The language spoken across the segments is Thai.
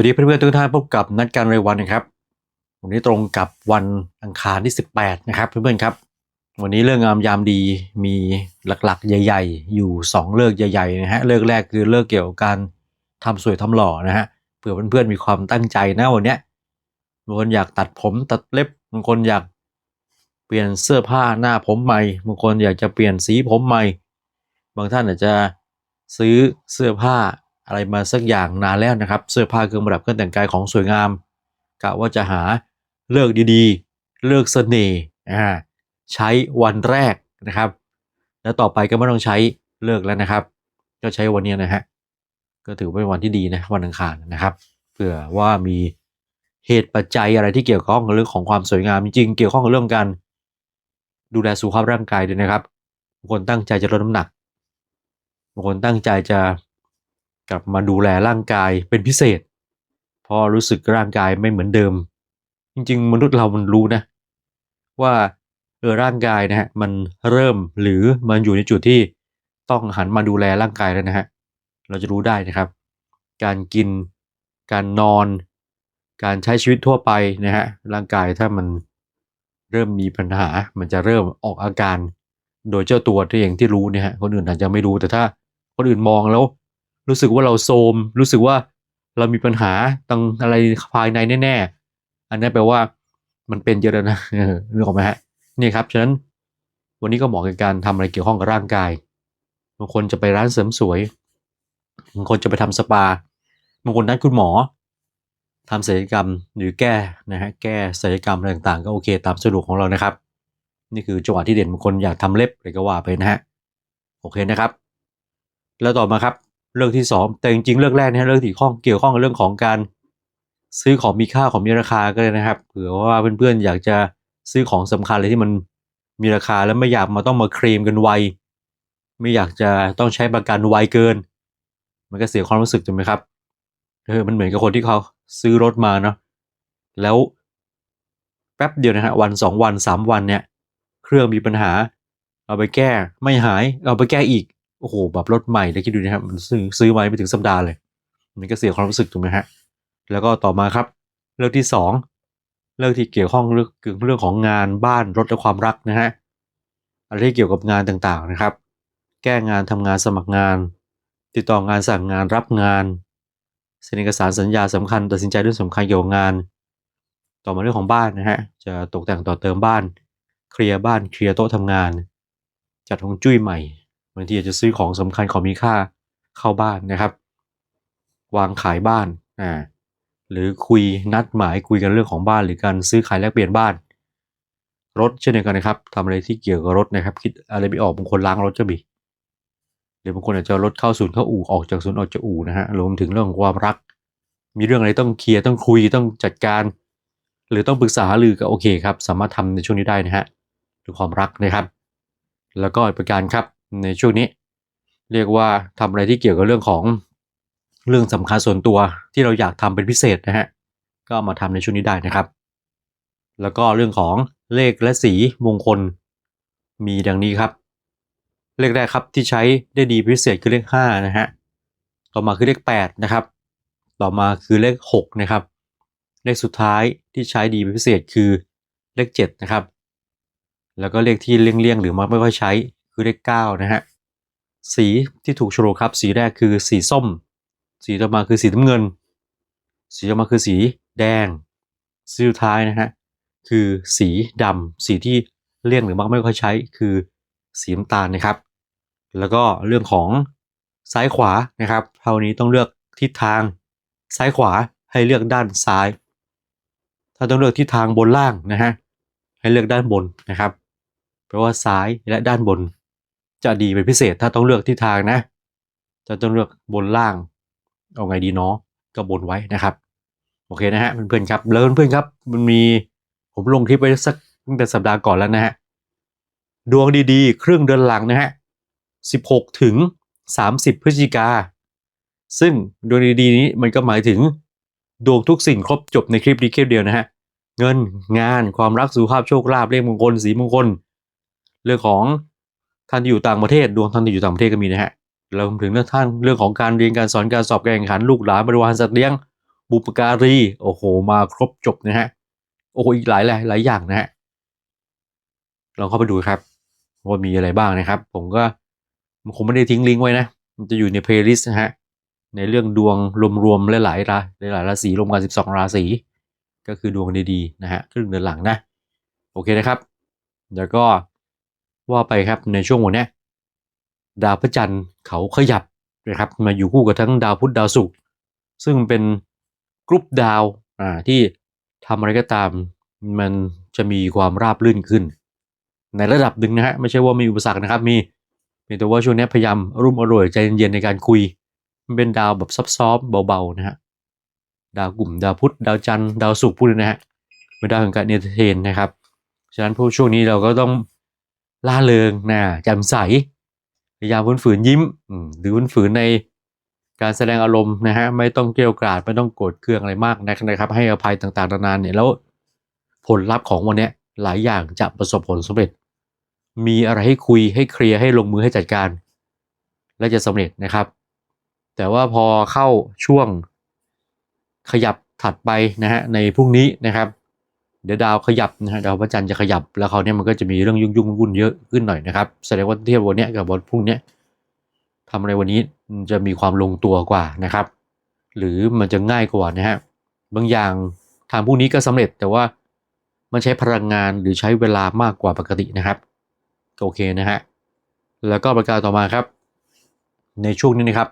สวัสดีเพื่อนๆทุกท่านพบกับนัดการรายวันนะครับ วันนี้ตรงกับวันอังคารที่ 18 นะครับเพื่อนๆครับ วันนี้เรื่องงามยามดีมีหลักๆ ใหญ่ ๆ อยู่ 2 เลิกใหญ่ๆนะฮะเลิกแรกคือเลิกเกี่ยวกับการทำสวยทำหล่อนะฮะเผื่อเพื่อนๆมีความตั้งใจนะวันเนี้ยบางคนอยากตัดผมตัดเล็บบางคนอยากเปลี่ยนเสื้อผ้าหน้าผมใหม่บางคนอยากจะเปลี่ยนสีผมใหม่ บางท่านอาจจะซื้อเสื้อผ้า อะไรมาสักอย่างนานแล้วนะครับ เสื้อผ้าเครื่องประดับเครื่องแต่งกายของสวยงามกะว่าจะหาเลิกดีๆ เลิกเสน่ห์อ่าใช้วันแรกนะครับ แล้วต่อไปก็ไม่ต้องใช้เลิกแล้วนะครับ ก็ใช้วันนี้นะฮะก็ถือเป็นวันที่ดีนะวันอังคารนะครับเผื่อว่ามีเหตุปัจจัยอะไรที่เกี่ยวข้องกับเรื่องของความสวยงามจริงเกี่ยวข้องกับเรื่องการดูแลสุขภาพร่างกายด้วยนะครับบางคนตั้งใจจะลดน้ำหนักบางคนตั้งใจจะ กลับมาดูแลร่างกายเป็นพิเศษ เพอรู้สึกร่างกายไม่เหมือนเดิม จริง ๆ มนุษย์เรามันรู้นะ ว่าเออร่างกายนะฮะมันเริ่มหรือมันอยู่ในจุดที่ต้องหันมาดูแลร่างกายแล้วนะฮะเราจะรู้ได้นะครับ การกินการนอน การใช้ชีวิตทั่วไปนะฮะร่างกายถ้ามันเริ่มมีปัญหา มันจะเริ่มออกอาการ โดยเจ้าตัวเองที่รู้เนี่ยฮะคนอื่นอาจจะไม่รู้แต่ถ้าคนอื่นมองแล้ว รู้สึกว่าเราโทมรู้สึกว่าเรามีปัญหาตรงอะไรภายในแน่ๆ อันนั้แปลว่ามันเป็นเยอะแล้วนะนึกออกไหมฮะนี่ครับฉะนั้นวันนี้ก็เหมาะกับการทำอะไรเกี่ยวข้องกับร่างกายบางคนจะไปร้านเสริมสวยบางคนจะไปทำสปาบางคนนัดคุณหมอทำศัลยกรรมหรือแก้นะฮะแก้ศัลยกรรมอะไรต่างๆ ก็โอเคตามสะดวกของเรานะครับ นี่คือจังหวะที่เด่นบางคนอยากทำเล็บอะไรก็ว่าไปนะฮะโอเคนะครับ แล้วต่อมาครับ เรื่องที่สองแต่จริงๆเรื่องแรกนะเรื่องที่ข้องเกี่ยวข้องกับเรื่องของการซื้อของมีค่าของมีราคาก็เลยนะครับเผื่อว่าเพื่อนๆอยากจะซื้อของสำคัญเลยที่มันมีราคาแล้วไม่อยากมาต้องมาเคลมกันไวไม่อยากจะต้องใช้ประกันไวเกิน มันก็เสียความรู้สึกถูกไหมครับเออมันเหมือนกับคนที่เขาซื้อรถมาเนาะแล้วแป๊บเดียวนะฮะวันสองวันสามวันเนี่ย เครื่องมีปัญหา เอาไปแก้ไม่หาย เอาไปแก้อีก โอ้โหแบบรถใหม่เลยคิดดูนะครับมันซื้อซื้อมาไม่ถึงสัปดาห์เลย มันก็เสียความรู้สึกถูกไหมฮะ แล้วก็ต่อมาครับ เรื่องที่สองเรื่องที่เกี่ยวข้องเรื่องเรื่องของงานบ้านรถและความรักนะฮะอะไรที่เกี่ยวกับงานต่างๆนะครับ แก้งานทำงานสมัครงาน ติดต่องานสั่งงานรับงานเซ็นเอกสารสัญญาสำคัญตัดสินใจเรื่องสำคัญเกี่ยวกับงาน ต่อมาเรื่องของบ้านนะฮะจะตกแต่งต่อเติมบ้าน เคลียร์บ้านเคลียร์โต๊ะทำงาน จัดฮวงจุ้ยใหม่างทีอาจจะซื้อของสำคัญของมีค่าเข้าบ้านนะครับ วางขายบ้านอ่าหรือคุยนัดหมายคุยกันเรื่องของบ้าน หรือการซื้อขายแลกเปลี่ยนบ้าน รถเช่นเดียวกันนะครับทำอะไรที่เกี่ยวกับรถนะครับ คิดอะไรไม่ออกบางคนล้างรถจะบีหรือบางคนอาจจะรถเข้าศูนย์เข้าอู่ออกจากศูนย์ออกจากอู่นะฮะรวมถึงเรื่องของความรัก มีเรื่องอะไรต้องเคลียร์ต้องคุยต้องจัดการ หรือต้องปรึกษาหรือก็โอเคครับ สามารถทำในช่วงนี้ได้นะฮะเรื่องความรักนะครับ แล้วก็อีกประการครับ ในช่วงนี้ เรียกว่าทำอะไรที่เกี่ยวกับเรื่องของเรื่องสำคัญส่วนตัวที่เราอยากทำเป็นพิเศษนะฮะก็มาทำในช่วงนี้ได้นะครับ แล้วก็เรื่องของเลขและสีมงคลมีดังนี้ครับ เลขแรกครับที่ใช้ได้ดีพิเศษคือเลข5นะฮะต่อมาคือเลข8นะครับ ต่อมาคือเลข6นะครับ เลขสุดท้ายที่ใช้ดีพิเศษคือเลข7นะครับ แล้วก็เลขที่เลี่ยงๆหรือมาไม่ค่อยใช้ คือเลข9นะฮะ สีที่ถูกโชว์ครับ สีแรกคือสีส้ม สีต่อมาคือสีน้ำเงิน สีต่อมาคือสีแดง สีสุดท้ายนะฮะ คือสีดำสีที่เลี่ยงหรือมักไม่ค่อยใช้คือสีน้ำตาลนะครับ แล้วก็เรื่องของซ้ายขวานะครับเท่านี้ต้องเลือกทิศทางซ้ายขวาให้เลือกด้านซ้าย ถ้าต้องเลือกทิศทางบนล่างนะฮะให้เลือกด้านบนนะครับแปลว่าซ้ายและด้านบน จะดีเป็นพิเศษถ้าต้องเลือกทิศทางนะจะต้องเลือกบนล่าง เอาไงดีเนาะก็บนไว้นะครับ โอเคนะฮะเพื่อนๆครับแล้วเพื่อนๆครับ มันมีผมลงคลิปไว้สักตั้งแต่สัปดาห์ก่อนแล้วนะฮะดวงดีๆครึ่งเดือนหลังนะฮะ16 ถึง 30 พฤศจิกา ซึ่งดวงดีๆนี้มันก็หมายถึงดวงทุกสิ่งครบจบในคลิปนี้คลิปเดียวนะฮะ เงินงานความรักสุขภาพโชคลาภเลขมงคลสีมงคล เรื่องของ ท่านที่อยู่ต่างประเทศดวงท่านที่อยู่ต่างประเทศก็มีนะฮะเรวมถึงเรื่องท่านเรื่องของการเรียนการสอนการสอบการแข่งขันลูกหลานบริวารสัตว์เลี้ยง บุปการีโอ้โห มาครบจบนะฮะโอ้โหอีกหลายหลายหลายอย่างนะฮะลองเข้าไปดูครับว่ามีอะไรบ้างนะครับ ผมก็มันคงไม่ได้ทิ้งลิงก์ไว้นะ มันจะอยู่ในเพลย์ลิสต์นะฮะในเรื่องดวงรวมๆหลายๆราหลายๆราศีรวมกัน12 ราศีก็คือดวงดีๆนะฮะครึ่งเดือนหลังนะ โอเคนะครับ แล้วก็ ว่าไปครับในช่วงวันนี้ดาวพระจันทร์เขาขยับนะครับมาอยู่คู่กับทั้งดาวพุธดาวศุกร์ซึ่งเป็นกรุ๊ปดาวอ่าที่ทำอะไรก็ตามมันจะมีความราบรื่นขึ้น ในระดับหนึ่งนะฮะไม่ใช่ว่ามีอุปสรรคนะครับ มีเพีแต่ว่าช่วงนี้พยายามรุ่มอร่วยใจเย็นๆในการคุย มันเป็นดาวแบบซอฟต์ๆเบาๆนะฮะดาวกลุ่มดาวพุธดาวจันทร์ดาวศุกร์พูดนะฮะเป็นดาวแห่งการเนเตอร์เทนนะครับฉะนั้นพวกช่วงนี้เราก็ต้อง ล่าเริงนะแจ่มใสพยายามฝืนฝืนยิ้มหรือฝืนฝืนในการแสดงอารมณ์นะฮะไม่ต้องเกลียวกราดไม่ต้องโกรธเคืองอะไรมากนะครับ ให้อภัยต่างๆนานาเนี่ยแล้วผลลัพธ์ของวันนี้หลายอย่างจะประสบผลสำเร็จ มีอะไรให้คุยให้เคลียร์ให้ลงมือให้จัดการ และจะสำเร็จนะครับ แต่ว่าพอเข้าช่วงขยับถัดไปนะฮะในพรุ่งนี้นะครับ เดี๋ยวดาวขยับนะฮะดาวพระจันทร์จะขยับแล้วเขาวเนี่ยมันก็จะมีเรื่องยุ่งยุ่งวุ่นๆเยอะขึ้นหน่อยนะครับแสดงว่าเทียบวันนี้กับวันพรุ่งนี้ทำอะไรวันนี้จะมีความลงตัวกว่านะครับ หรือมันจะง่ายกว่านะฮะบางอย่างทางพวกนี้ก็สำเร็จแต่ว่ามันใช้พลังงานหรือใช้เวลามากกว่าปกตินะครับก็โอเคนะฮะแล้วก็ประการต่อมาครับ ในช่วงนี้นะครับ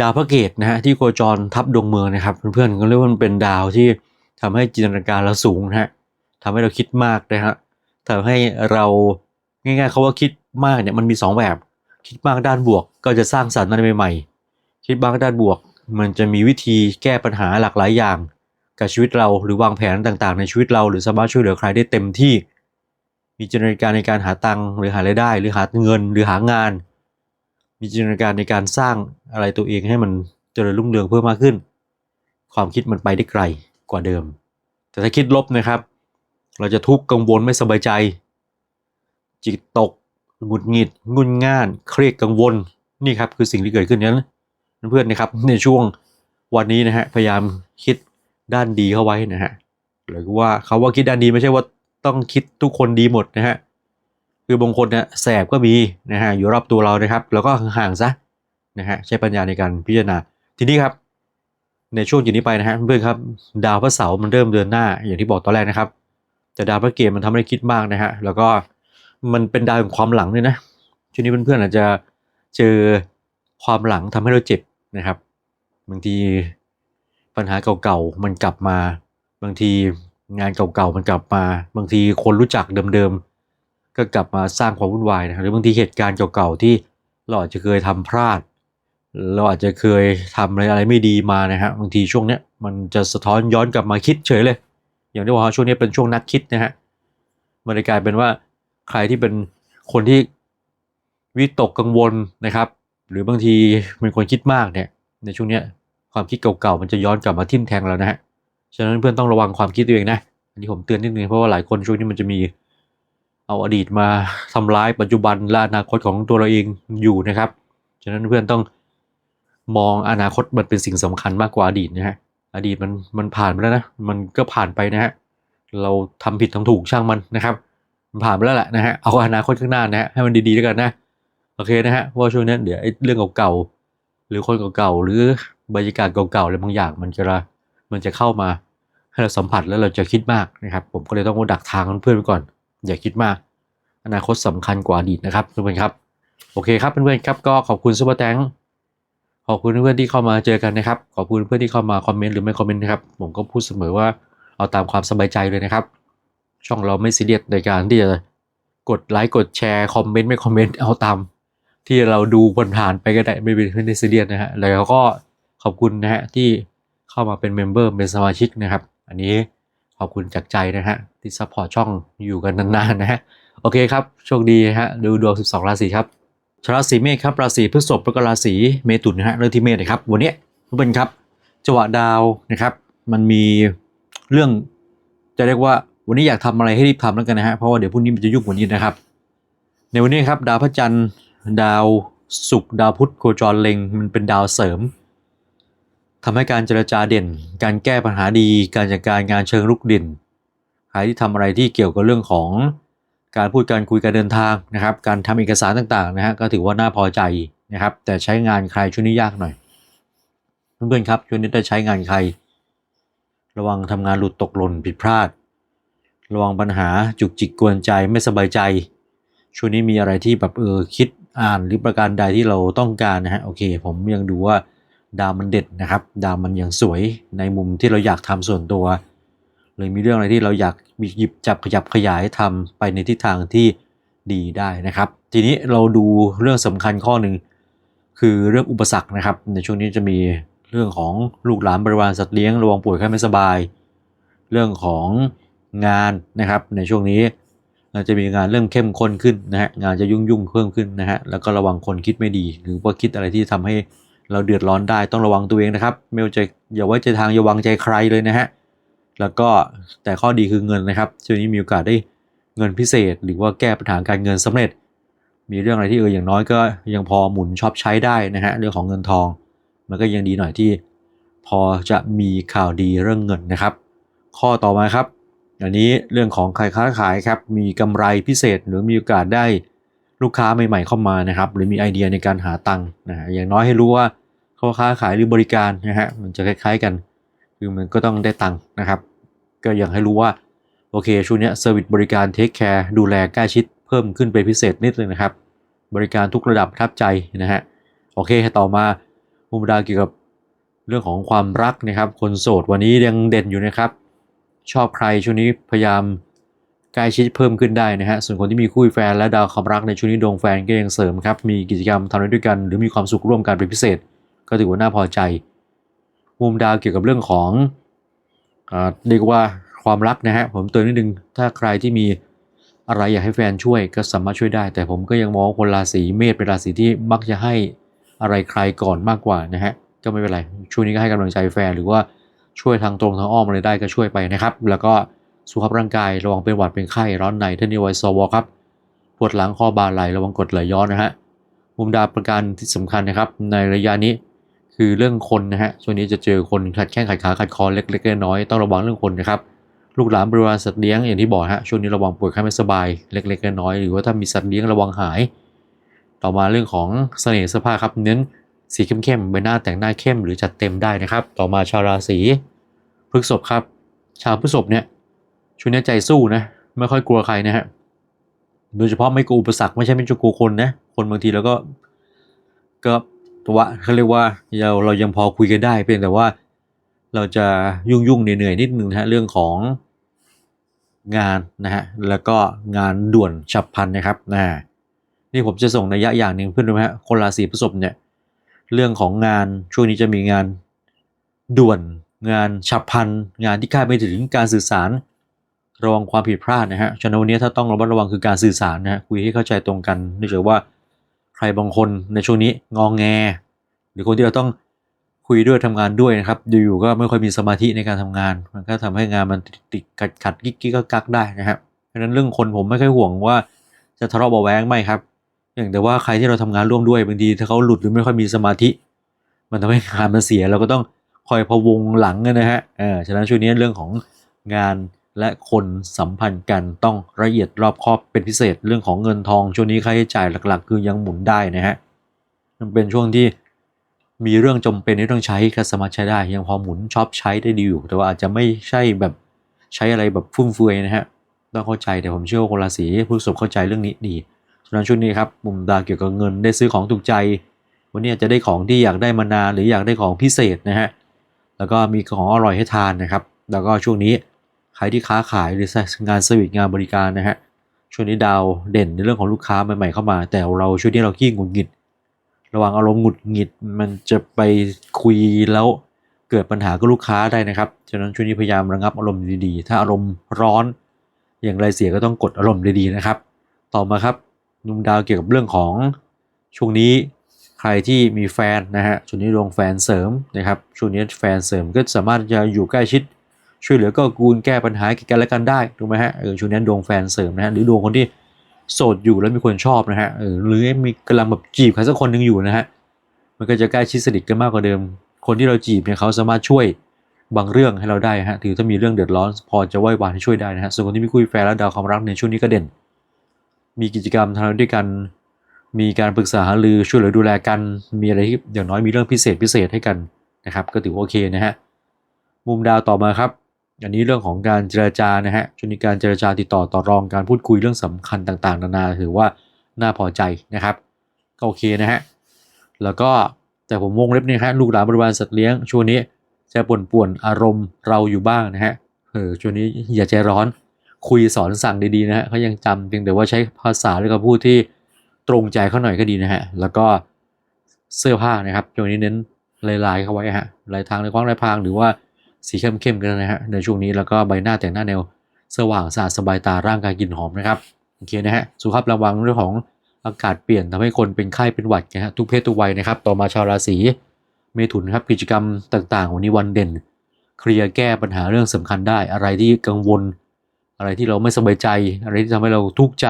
ดาวพระเกตนะฮะที่โคจรทับดวงเมืองนะครับ เพื่อนๆก็เรียกว่ามันเป็นดาวที่ ทำให้จินตนาการเราสูงนะฮะทำให้เราคิดมากนะฮะทำให้เราง่ายๆเขาว่าคิดมากเนี่ยมันมีสองแบบ คิดมากด้านบวกก็จะสร้างสรรค์อะไรใหม่ๆ คิดมากด้านบวก มันจะมีวิธีแก้ปัญหาหลากหลายอย่าง กับชีวิตเราหรือวางแผนต่างๆ ในชีวิตเราหรือสามารถช่วยเหลือใครได้เต็มที่ มีจินตนาการในการหาตังค์หรือหารายได้ หรือหาเงินหรือหางาน มีจินตนาการในการสร้างอะไรตัวเองให้มันเจริญรุ่งเรืองเพิ่มมากขึ้น ความคิดมันไปได้ไกล กว่าเดิม แต่ถ้าคิดลบนะครับ เราจะทุกข์กังวลไม่สบายใจ จิตตกหงุดหงิดงุนง่าน เครียดกังวลนี่ครับคือสิ่งที่เกิดขึ้นนั้นเพื่อนๆนะครับในช่วงวันนี้นะฮะพยายามคิดด้านดีเข้าไว้นะฮะหรือว่าเขาว่าคิดด้านดีไม่ใช่ว่าต้องคิดทุกคนดีหมดนะฮะคือบางคนเนี่ยแสบก็มีนะฮะอยู่รอบตัวเรานะครับ แล้วก็ห่างๆซะนะฮะใช้ปัญญาในการพิจารณาทีนี้ครับ ในช่วงจากนี้ไปนะฮะเพื่อนครับดาวพระเสาร์มันเริ่มเดินหน้าอย่างที่บอกตอนแรกนะครับ แต่ดาวพระเกตมันทำให้คิดมากนะฮะแล้วก็มันเป็นดาวแห่งความหลังด้วยนะช่วงนี้เพื่อนๆอาจจะเจอความหลังทำให้เราเจ็บนะครับบางทีปัญหาเก่าๆมันกลับมา บางทีงานเก่าๆมันกลับมา บางทีคนรู้จักเดิมๆก็กลับมาสร้างความวุ่นวายนะหรือบางทีเหตุการณ์เก่าๆที่เราอาจจะเคยทำพลาด เราอาจจะเคยทำอะไรอะไรไม่ดีมานะฮะบางทีช่วงเนี้ยมันจะสะท้อนย้อนกลับมาคิดเฉยเลย อย่างที่ว่าช่วงนี้เป็นช่วงนักคิดนะฮะมันเลยกลายเป็นว่าใครที่เป็นคนที่วิตกกังวลนะครับ หรือบางทีเป็นคนคิดมากเนี่ยในช่วงเนี้ยความคิดเก่าๆมันจะย้อนกลับมาทิ่มแทงเรานะฮะฉะนั้นเพื่อนต้องระวังความคิดตัวเองนะอันนี้ผมเตือนนิดนึงเพราะว่าหลายคนช่วงนี้มันจะมีเอาอดีตมาทำร้ายปัจจุบันและอนาคตของตัวเราเองอยู่นะครับ ฉะนั้นเพื่อนต้อง มองอนาคตมันเป็นสิ่งสำคัญมากกว่าอดีตนะฮะ อดีตมันมันผ่านไปแล้วนะ มันก็ผ่านไปนะฮะ เราทำผิดทำถูกช่างมันนะครับ มันผ่านไปแล้วแหละนะฮะ เอาอนาคตข้างหน้านะฮะให้มันดีๆแล้วกันนะ โอเคนะฮะเพราะว่าช่วงนี้เดี๋ยวไอ้เรื่องเก่าๆหรือคนเก่าๆหรือบรรยากาศเก่าๆอะไรบางอย่างมันจะมันจะเข้ามาให้เราสัมผัสแล้วเราจะคิดมากนะครับ ผมก็เลยต้องดักทางเพื่อนไว้ก่อน อย่าคิดมาก อนาคตสำคัญกว่าอดีตนะครับเพื่อนๆครับ โอเคครับเพื่อนๆครับก็ขอบคุณซูเปอร์แตง ขอบคุณเพื่อนที่เข้ามาเจอกันนะครับ ขอบคุณเพื่อนที่เข้ามาคอมเมนต์หรือไม่คอมเมนต์นะครับ ผมก็พูดเสมอว่าเอาตามความสบายใจเลยนะครับ ช่องเราไม่ซีเรียสในการที่จะกดไลค์กดแชร์คอมเมนต์ไม่คอมเมนต์เอาตาม ที่เราดูผ่านไปก็ได้ไม่เป็นไม่ได้ซีเรียสนะฮะแล้วก็ขอบคุณนะฮะที่เข้ามาเป็นเมมเบอร์เป็นสมาชิกนะครับ อันนี้ขอบคุณจากใจนะฮะที่ซัพพอร์ตช่องอยู่กันนานๆนะฮะโอเคครับโชคดีฮะดูดวง 12 ราศีครับ ราศีเมษครับราศีพฤษภแล้วก็ราศีเมถุนนะฮะเรื่องที่เมษนะครับวันนี้ทุกคนครับจังหวะดาวนะครับ มันมีเรื่องจะเรียกว่าวันนี้อยากทำอะไรให้รีบทำแล้วกันนะฮะเพราะว่าเดี๋ยวพรุ่งนี้มันจะยุ่งกว่านี้นะครับ ในวันนี้ครับดาวพระจันทร์ดาวศุกร์ดาวพุธโคจรเล็งมันเป็นดาวเสริมทำให้การเจรจาเด่น การแก้ปัญหาดี การจัดการงานเชิงลุกเด่นใครที่ทำอะไรที่เกี่ยวกับเรื่องของ การพูดการคุยการเดินทางนะครับ การทำเอกสารต่างๆนะฮะก็ถือว่าน่าพอใจนะครับ แต่ใช้งานใครช่วงนี้ยากหน่อย เพื่อนๆครับช่วงนี้ได้ใช้งานใคร ระวังทำงานหลุดตกหล่นผิดพลาด ระวังปัญหาจุกจิกกวนใจไม่สบายใจ ช่วงนี้มีอะไรที่แบบเออคิดอ่านหรือประการใดที่เราต้องการนะฮะโอเค ผมยังดูว่าดาวมันเด็ดนะครับ ดาวมันยังสวยในมุมที่เราอยากทำส่วนตัว เลยมีเรื่องอะไรที่เราอยากมีหยิบจับขยับขยายทำไปในทิศทางที่ดีได้นะครับ ทีนี้เราดูเรื่องสำคัญข้อหนึ่งคือเรื่องอุปสรรคนะครับ ในช่วงนี้จะมีเรื่องของลูกหลานบริวารสัตว์เลี้ยงระวังป่วยไข้ไม่สบาย เรื่องของงานนะครับ ในช่วงนี้จะมีงานเริ่มเข้มข้นขึ้นนะฮะงานจะยุ่งยุ่งเพิ่มขึ้นนะฮะแล้วก็ระวังคนคิดไม่ดี หรือว่าคิดอะไรที่ทำให้เราเดือดร้อนได้ต้องระวังตัวเองนะครับ ไม่ว่าจะอย่าไว้ใจทางอย่าวางใจใครเลยนะฮะ แล้วก็แต่ข้อดีคือเงินนะครับช่วงนี้มีโอกาสได้เงินพิเศษ หรือว่าแก้ปัญหาการเงินสำเร็จ มีเรื่องอะไรที่เอออย่างน้อยก็ยังพอหมุนชอบใช้ได้นะฮะเรื่องของเงินทอง มันก็ยังดีหน่อยที่ พอจะมีข่าวดีเรื่องเงินนะครับ ข้อต่อมาครับอันนี้เรื่องของใครค้าขายครับมีกำไรพิเศษหรือมีโอกาสได้ลูกค้าใหม่ๆเข้ามานะครับ หรือมีไอเดียในการหาตังค์นะฮะอย่างน้อยให้รู้ว่าเขาค้าขายหรือบริการนะฮะมันจะคล้ายๆกัน คือมันก็ต้องได้ตังค์นะครับ ก็อยังให้รู้ว่า โอเคช่วงนี้เซอร์วิสบริการเทคแคร์ดูแลใกล้ชิดเพิ่มขึ้นเป็นพิเศษนิดนึงนะครับ บริการทุกระดับทับใจนะฮะโอเคต่อมามุมดาเกี่ยวกับเรื่องของความรักนะครับ คนโสดวันนี้ยังเด่นอยู่นะครับ ชอบใครช่วงนี้พยายามใกล้ชิดเพิ่มขึ้นได้นะฮะ ส่วนคนที่มีคู่แฟนและดาวความรักในช่วงนี้ดวงแฟนก็ยังเสริมครับ มีกิจกรรมทำได้ด้วยกัน หรือมีความสุขร่วมกันเป็นพิเศษ ก็ถือว่าน่าพอใจ มุมดาวเกี่ยวกับเรื่องของเรียกว่าความรักนะฮะผมเตือนนิดนึงถ้าใครที่มีอะไรอยากให้แฟนช่วยก็สามารถช่วยได้ แต่ผมก็ยังมองว่าคนราศีเมษเป็นราศีที่มักจะให้อะไรใครก่อนมากกว่านะฮะก็ไม่เป็นไรช่วงนี้ก็ให้กำลังใจแฟนหรือว่าช่วยทางตรงทางอ้อมอะไรได้ก็ช่วยไปนะครับ แล้วก็สุขภาพร่างกายระวังเป็นหวัดเป็นไข้ร้อนในท่านิวไวซอวครับปวดหลังคอบ่าไหลระวังกดไหลย้อนนะฮะมุมดาวประการที่สำคัญนะครับ ในระยะนี้ คือเรื่องคนนะฮะช่วงนี้จะเจอคนขัดแข้งขัดขาขัดคอเล็กๆน้อยๆต้องระวังเรื่องคนนะครับลูกหลานบริวารสัตว์เลี้ยงอย่างที่บอกฮะช่วงนี้ระวังป่วยไข้ไม่สบายเล็กๆน้อยๆหรือว่าถ้ามีสัตว์เลี้ยงระวังหาย ต่อมาเรื่องของเสน่ห์เสื้อผ้าครับเน้นสีเข้มๆใบหน้าแต่งหน้าเข้มหรือจัดเต็มได้นะครับ ต่อมาชาวราศีพฤษภครับ ชาวพฤษภเนี่ยช่วงนี้ใจสู้นะไม่ค่อยกลัวใครนะฮะโดยเฉพาะไม่กลัวอุปสรรคไม่ใช่ไม่กลัวคนนะคนบางทีเราก็ก็ ว่าเขาเรียกว่าเราเรายังพอคุยกันได้ เพียงแต่ว่าเราจะยุ่งยุ่งเหนื่อยๆนิดนึงนะฮะเรื่องของงานนะฮะแล้วก็งานด่วนฉับพลันนะครับนะนี่ผมจะส่งในยยะอย่างหนึ่งเพื่อนรู้ไหมฮะคนราศีพฤษภเนี่ยเรื่องของงานช่วงนี้จะมีงานด่วนงานฉับพลันงานที่คาดไม่ถึงการสื่อสารระวังความผิดพลาดนะฮะฉะนั้นวันนี้ถ้าต้องระมัดระวังคือการสื่อสารนะฮะคุยให้เข้าใจตรงกันเนื่องจากว่า ใครบางคนในช่วงนี้งองแง หรือคนที่เราต้องคุยด้วยทำงานด้วยนะครับอยู่ๆก็ไม่ค่อยมีสมาธิในการทำงาน มันก็ทำให้งานมันติดขัดขัดกิ๊กกิ๊กกักได้นะครับเพราะฉะนั้นเรื่องคนผมไม่ค่อยห่วงว่าจะทะเลาะเบาแวงไม่ครับ อย่างแต่ว่าใครที่เราทำงานร่วมด้วยบางทีถ้าเขาหลุดหรือไม่ค่อยมีสมาธิ มันทำให้งานมันเสียเราก็ต้องคอยพะวงหลังนะฮะเออฉะนั้นช่วงนี้เรื่องของงาน และคนสัมพันธ์กันต้องละเอียดรอบคอบเป็นพิเศษเรื่องของเงินทอง ช่วงนี้ค่าใช้จ่ายหลักๆ คือยังหมุนได้นะฮะมันเป็นช่วงที่มีเรื่องจำเป็นที่ต้องใช้ก็สามารถใช้ได้ยังพอหมุนชอบใช้ได้ดีอยู่ แต่ว่าอาจจะไม่ใช่แบบใช้อะไรแบบฟุ่มเฟือยนะฮะต้องเข้าใจแต่ผมเชื่อว่าคนราศีพฤษภเข้าใจเรื่องนี้ดีฉะนั้นช่วงนี้ครับมุมดาวเกี่ยวกับเงินได้ซื้อของถูกใจ วันนี้อาจจะได้ของที่อยากได้มานานหรืออยากได้ของพิเศษนะฮะแล้วก็มีของอร่อยให้ทานนะครับ แล้วก็ช่วงนี้ ใครที่ค้าขายหรืองานเซอร์วิสงานบริการนะฮะช่วงนี้ดาวเด่นในเรื่องของลูกค้าใหม่ๆเข้ามา แต่เราช่วงนี้เราขี้หงุดหงิด ระวังอารมณ์หงุดหงิดมันจะไปคุยแล้วเกิดปัญหากับลูกค้าได้นะครับฉะนั้นช่วงนี้พยายามระงับอารมณ์ดีๆ ถ้าอารมณ์ร้อน อย่างไรเสียก็ต้องกดอารมณ์ดีๆนะครับ ต่อมาครับนุมดาวเกี่ยวกับเรื่องของช่วงนี้ใครที่มีแฟนนะฮะช่วงนี้ดวงแฟนเสริมนะครับช่วงนี้แฟนเสริมก็สามารถจะอยู่ใกล้ชิด ช่วยเหลือก็กูลแก้ปัญหากิกันและกันได้ถูกไหมฮะเออช่วงนี้ดวงแฟนเสริมนะฮะหรือดวงคนที่โสดอยู่แล้วมีคนชอบนะฮะเออหรือมีกำลังแบบจีบใครสักคนหนึ่งอยู่นะฮะมันก็จะใกล้ชิดสนิทกันมากกว่าเดิม คนที่เราจีบเนี่ยเขาสามารถช่วยบางเรื่องให้เราได้ฮะถือถ้ามีเรื่องเดือดร้อนพอจะไหว้วานให้ช่วยได้นะฮะส่วนคนที่มีคู่แฟนและดาวความรักในช่วงนี้ก็เด่น มีกิจกรรมทำด้วยกัน มีการปรึกษาหารือช่วยเหลือดูแลกัน มีอะไรที่อย่างน้อยมีเรื่องพิเศษพิเศษให้กันนะครับ ก็ถือว่าโอเคนะฮะมุมดาวต่อมาครับ อันนี้เรื่องของการเจรจานะฮะช่วงนี้การเจรจาติดต่อต่อรองการพูดคุยเรื่องสำคัญต่างๆ นานาถือว่าน่าพอใจนะครับก็โอเคนะฮะแล้วก็แต่ผมวงเล็บนี่ฮะลูกหลานบริวารสัตว์เลี้ยงช่วงนี้จะป่วนป่วนอารมณ์เราอยู่บ้างนะฮะเออช่วงนี้อย่าใจร้อนคุยสอนสั่งดีๆนะฮะเขายังจำเพียงแต่ว่าใช้ภาษาหรือคำพูดที่ตรงใจเขาหน่อยก็ดีนะฮะแล้วก็เสื้อผ้านะครับช่วงนี้เน้นลายๆเข้าไว้ฮะลายทางลายคว้างลายพรางหรือว่า สีเข้มๆกันนะฮะในช่วงนี้แล้วก็ใบหน้าแต่งหน้าแนวสว่างสะอาดสบายตาร่างกายกลิ่นหอมนะครับโอเคนะฮะสุขภาพระวังเรื่องของอากาศเปลี่ยนทำให้คนเป็นไข้เป็นหวัดนะฮะทุกเพศทุกวัยนะครับต่อมาชาวราศีเมถุนครับกิจกรรมต่างๆ วันนี้วันเด่น เคลียร์แก้ปัญหาเรื่องสำคัญได้ อะไรที่กังวล อะไรที่เราไม่สบายใจ อะไรที่ทำให้เราทุกข์ใจ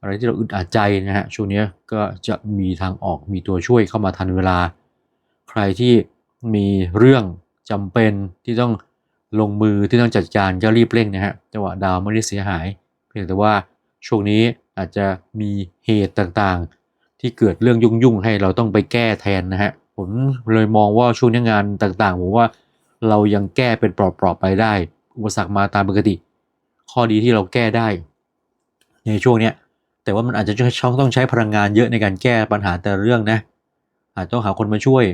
อะไรที่เราอึดอัดใจนะฮะช่วงนี้ก็จะมีทางออกมีตัวช่วยเข้ามาทันเวลา ใครที่มีเรื่อง จำเป็นที่ต้องลงมือที่ต้องจัดการก็รีบเร่งนะฮะจังหวะดาวไม่ได้เสียหาย เพียงแต่ว่าช่วงนี้อาจจะมีเหตุต่างๆ ที่เกิดเรื่องยุ่งๆให้เราต้องไปแก้แทนนะฮะผมเลยมองว่าช่วงนี้งานต่างๆผมว่าเรายังแก้เป็นปราะๆไปได้ อุปสรรคมาตามปกติ ข้อดีที่เราแก้ได้ ในช่วงเนี้ยแต่ว่ามันอาจจะช่องต้องใช้พลังงานเยอะในการแก้ปัญหาแต่เรื่องนะอาจจะต้องหาคนมาช่วย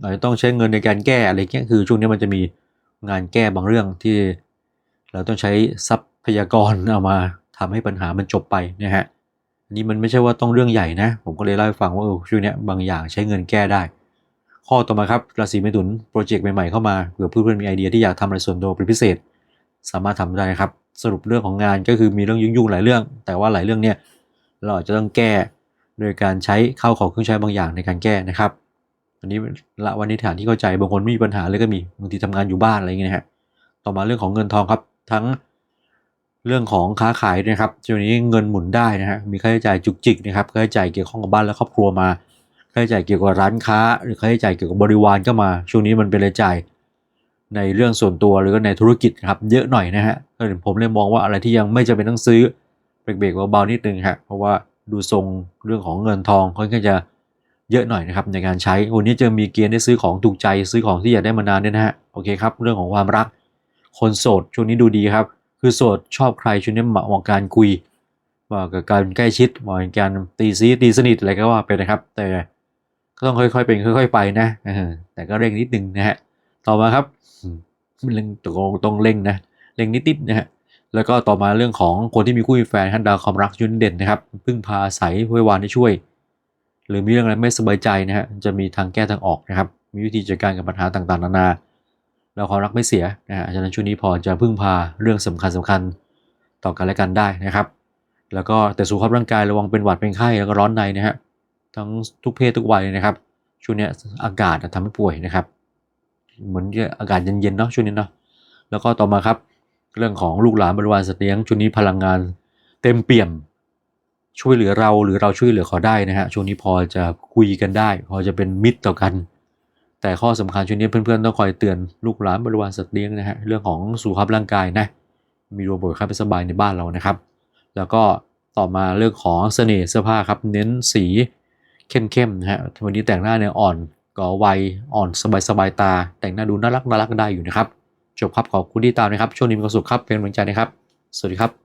อาจจะต้องใช้เงินในการแก้อะไรเงี้ยคือช่วงนี้มันจะมีงานแก้บางเรื่องที่เราต้องใช้ทรัพยากรเอามาทำให้ปัญหามันจบไปนะฮะอันนี้มันไม่ใช่ว่าต้องเรื่องใหญ่นะ ผมก็เลยเล่าให้ฟังว่าเออช่วงนี้บางอย่างใช้เงินแก้ได้ ข้อต่อมาครับราศีเมถุนโปรเจกต์ใหม่ๆเข้ามาเผื่อเพื่อนๆมีไอเดียที่อยากทำอะไรส่วนตัวเป็นพิเศษ สามารถทำได้ครับ สรุปเรื่องของงานก็คือมีเรื่องยุ่งๆหลายเรื่อง แต่ว่าหลายเรื่องเนี่ยเราอาจจะต้องแก้โดยการใช้เข้าของเครื่องใช้บางอย่างในการแก้นะครับ อันนี้ละวันนี้ฐานที่เข้าใจบางคนไม่มีปัญหาเลยก็มีบางทีทำงานอยู่บ้านอะไรอย่างเงี้ยนะฮะต่อมาเรื่องของเงินทองครับ ทั้งเรื่องของค้าขายนะครับช่วงนี้เงินหมุนได้นะฮะมีค่าใช้จ่ายจุกจิกนะครับค่าใช้จ่ายเกี่ยวข้องกับบ้านและครอบครัวมาค่าใช้จ่ายเกี่ยวกับร้านค้า หรือค่าใช้จ่ายเกี่ยวกับบริวารก็มา ช่วงนี้มันเป็นรายจ่ายในเรื่องส่วนตัวหรือก็ในธุรกิจครับเยอะหน่อยนะฮะก็ผมเลยมองว่าอะไรที่ยังไม่จำเป็นต้องซื้อเบรกๆเบาๆนิดนึงฮะเพราะว่าดูทรงเรื่องของเงินทองค่อนข้างจะ เยอะหน่อยนะครับในการใช้วันนี้จะมีเกณฑ์ได้ซื้อของถูกใจซื้อของที่อยากได้มานานด้วยนะฮะโอเคครับเรื่องของความรัก คนโสดช่วงนี้ดูดีครับ คือโสดชอบใครช่วงนี้เหมาะกับการคุยเหมาะกับการใกล้ชิดเหมาะกับการตีซีตีสนิทอะไรก็ว่าไปนะครับ แต่ก็ต้องค่อยๆเป็นค่อย ๆ ไปนะแต่ก็เร่งนิดนึงนะฮะต่อมาครับเร่งตรงต้องเร่งนะเร่งนิดๆนะฮะแล้วก็ต่อมาเรื่องของคนที่มีคู่มีแฟนท่านดาวความรักยุนเด่นนะครับ พึ่งพาอาศัยว้วานให้ช่วย หรือมีเรื่องอะไรไม่สบายใจนะฮะจะมีทางแก้ทางออกนะครับ มีวิธีจัดการกับปัญหาต่างๆ นานาแล้วความรักไม่เสียนะฮะฉะนั้นช่วงนี้พอจะพึ่งพาเรื่องสำคัญสำคัญต่อกันและกันได้นะครับ แล้วก็แต่สุขภาพร่างกายระวังเป็นหวัดเป็นไข้แล้วก็ร้อนในนะฮะทั้งทุกเพศทุกวัยนะครับ ช่วงนี้อากาศทำให้ป่วยนะครับ เหมือนจะอากาศเย็นๆเนาะช่วงนี้เนาะแล้วก็ต่อมาครับ เรื่องของลูกหลานบริวารสัตว์เลี้ยงช่วงนี้พลังงานเต็มเปี่ยม ช่วยเหลือเราหรือเราช่วยเหลือเขาได้นะฮะช่วงนี้พอจะคุยกันได้ พอจะเป็นมิตรต่อกัน แต่ข้อสำคัญช่วงนี้เพื่อนๆต้องคอยเตือนลูกหลานบริวารสัตว์เลี้ยงนะฮะเรื่องของสุขภาพร่างกายนะมีโรบอทค่าไม่สบายในบ้านเรานะครับ แล้วก็ต่อมาเรื่องของเสน่ห์เสื้อผ้าครับเน้นสีเข้มๆนะฮะวันนี้แต่งหน้าเนี่ยอ่อนก่อวัยอ่อนสบายๆตา แต่งหน้าดูน่ารักน่ารักได้อยู่นะครับจบครับขอบคุณที่ตามนะครับ ช่วงนี้มีความสุขครับเป็นกำลังใจนะครับ สวัสดีครับ